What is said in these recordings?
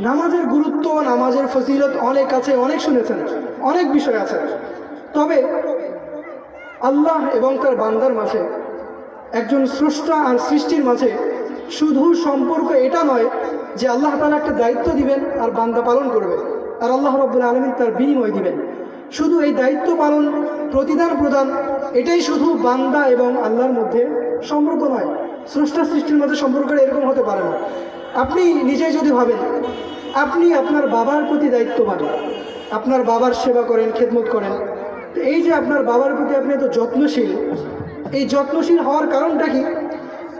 নামাজের গুরুত্ব, নামাজের ফজিলত অনেক আছে, অনেক শুনেছেন, অনেক বিষয় আছে। তবে আল্লাহ এবং তার বান্দার মাঝে, একজন স্রষ্টা আর সৃষ্টির মাঝে শুধু সম্পর্ক এটা নয় যে আল্লাহ তালা একটা দায়িত্ব দিবেন আর বান্দা পালন করবে। আর আল্লাহ রব্বুল আলমিন তার বিনিময় দিবেন। শুধু এই দায়িত্ব পালন, প্রতিদান প্রদান, এটাই শুধু বান্দা এবং আল্লাহর মধ্যে সম্পর্ক নয়। স্রষ্টা সৃষ্টির মধ্যে সম্পর্কটা এরকম হতে পারে না। আপনি নিজেই যদি ভাবেন, আপনি আপনার বাবার প্রতি দায়িত্ববান, আপনার বাবার সেবা করেন, খেদমত করেন এই যে আপনার বাবার প্রতি আপনি এত যত্নশীল, এই যত্নশীল হওয়ার কারণটা কি?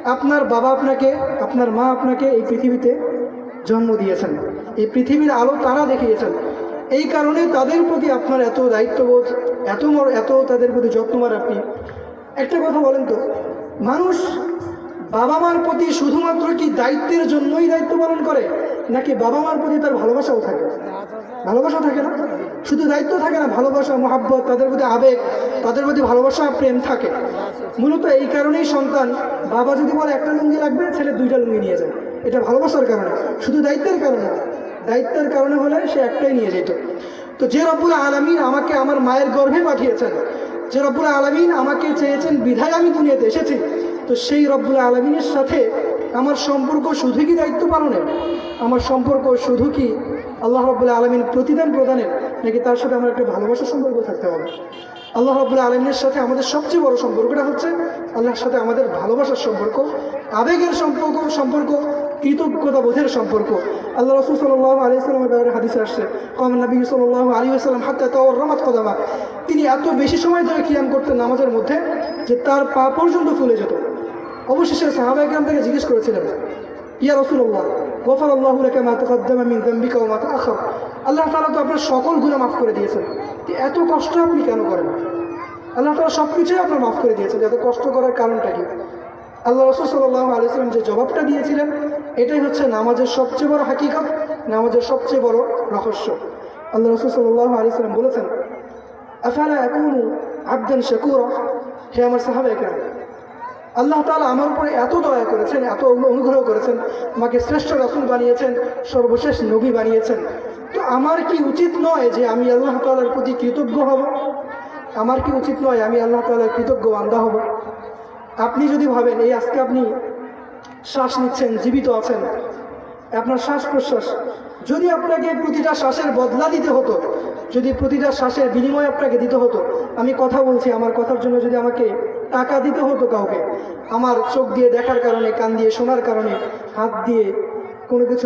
আপনার বাবা আপনাকে, আপনার মা আপনাকে এই পৃথিবীতে জন্ম দিয়েছেন। এই পৃথিবীর আলো তারা দেখিয়েছেন। এই কারণে তাদের প্রতি আপনার এত দায়িত্ববোধ, এত এত তাদের প্রতি যত্নবান আপনি। একটা কথা বলেন তো, মানুষ বাবা মার প্রতি শুধুমাত্র কি দায়িত্বের জন্যই দায়িত্ব পালন করে, নাকি বাবা মার প্রতি তার ভালোবাসাও থাকে? ভালোবাসা থাকে না? শুধু দায়িত্ব থাকে না, ভালোবাসা, মহাব্বত, তাদের প্রতি আবেগ, তাদের প্রতি ভালোবাসা, প্রেম থাকে। মূলত এই কারণেই সন্তান, বাবা যদি বলে একটা লুঙ্গি লাগবে, ছেলে দুইটা লুঙ্গি নিয়ে যায় এটা ভালোবাসার কারণে, শুধু দায়িত্বের কারণে দায়িত্বের কারণে হলে সে একটাই নিয়ে যেত। তো যে রব্বুল আলমিন আমাকে আমার মায়ের গর্ভে পাঠিয়েছেন, যে রব্বুল আলমিন আমাকে চেয়েছেন, বিধায় আমি দুনিয়াতে এসেছি। তো সেই রব্বুল আলমিনের সাথে আমার সম্পর্ক শুধু কি দায়িত্ব পালনের? আমার সম্পর্ক শুধু কি আল্লাহ রব্বুল আলমিন প্রতিদান প্রদানের? নাকি তার সাথে আমার একটা ভালোবাসার সম্পর্ক থাকতে হবে? আল্লাহ রব্বুল আলমিনের সাথে আমাদের সবচেয়ে বড় সম্পর্কটা হচ্ছে আল্লাহর সাথে আমাদের ভালোবাসার সম্পর্ক, আবেগের সম্পর্ক সম্পর্ক, কৃতজ্ঞতা বোধের সম্পর্ক। আল্লাহ রসুল সাল্লাহ আলি সাল্লামের ব্যাপারে হাদিসে আসছে, কম নবী সাল্লাহ আলী আসসালাম হাত্তা তাওয়ার রমাত কদামা। তিনি এত বেশি সময় ধরে কিয়াম করতেন নামাজের মধ্যে যে তার পা পর্যন্ত ফুলে যেত। অবশেষে সাহাবা একরাম থেকে জিজ্ঞেস করেছিলেন, ইয়া রসুল্লাহ গফর আল্লাহ লেখা মা তকদ্দামা মিন দাম্বিকা ও মা তাআখার? আল্লাহ তাআলা তো আপনার সকল গুনাহ মাফ করে দিয়েছেন। এত কষ্ট আপনি কেন করেন? আল্লাহ তাআলা সব কিছুই আপনার মাফ করে দিয়েছেন। যাতে কষ্ট করার কারণটা কি? আল্লাহ রসুল সাল্লাহ আলিয়াল্লাম যে জবাবটা দিয়েছিলেন, এটাই হচ্ছে নামাজের সবচেয়ে বড় হাকিকত, নামাজের সবচেয়ে বড় রহস্য। আল্লাহ রসুল সাল্লাহ আলিয়াল্লাম বলেছেন, আফালা একুনু আবদান শাকুর? হে আমার সাহাবা এখানে আল্লাহ তালা আমার উপরে এত দয়া করেছেন, এত অনুগ্রহ করেছেন, আমাকে শ্রেষ্ঠ রসুল বানিয়েছেন, সর্বশেষ নবী বানিয়েছেন। তো আমার কি উচিত নয় যে আমি আল্লাহ তাআলার প্রতি কৃতজ্ঞ হব? আমার কি উচিত নয় আমি আল্লাহ তাআলার কৃতজ্ঞ বান্দা হব? আপনি যদি ভাবেন, এই আজকে আপনি শ্বাস নিচ্ছেন, জীবিত আছেন, আপনার শ্বাস প্রশ্বাস, যদি আপনাকে প্রতিটা শ্বাসের বদলা দিতে হতো যদি প্রতিটা শ্বাসের বিনিময় আপনাকে দিতে হতো, আমি কথা বলছি, আমার কথার জন্য যদি আমাকে টাকা দিতে হতো কাউকে, আমার চোখ দিয়ে দেখার কারণে, কান দিয়ে শোনার কারণে, হাত দিয়ে কোনো কিছু